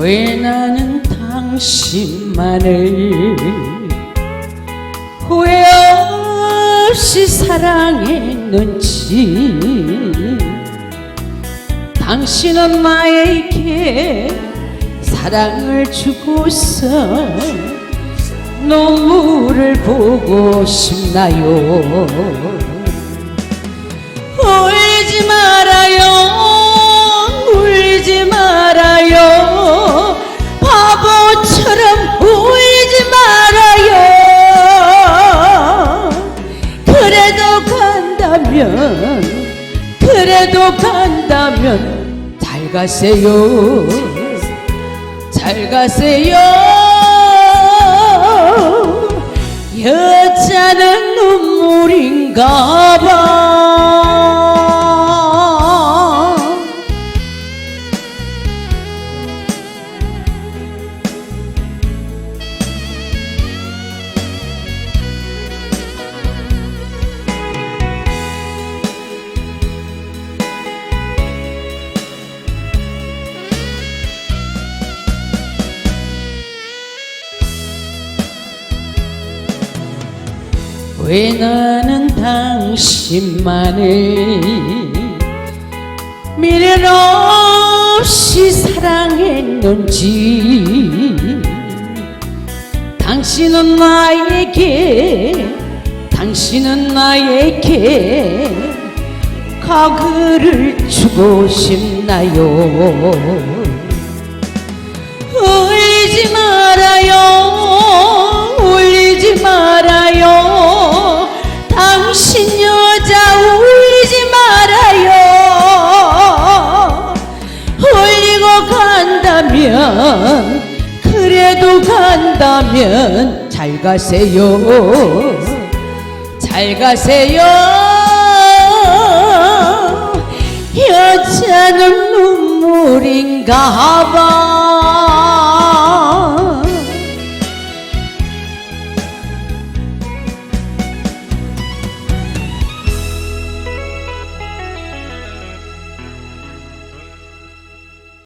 왜 나는 당신만을 후회 없이 사랑했는지? 당신은 나에게 사랑을 주고서 눈물을 보고 싶나요 간다면 잘 가세요. 잘 가세요. 여자는 눈물인가 봐 왜 나는 당신만을 미련 없이 사랑했는지? 당신은 나에게 당신은 나에게 가그를 주고 싶나요? 울지 말아요 그래도 간다면 잘 가세요. 잘 가세요. 여자는 눈물인가 봐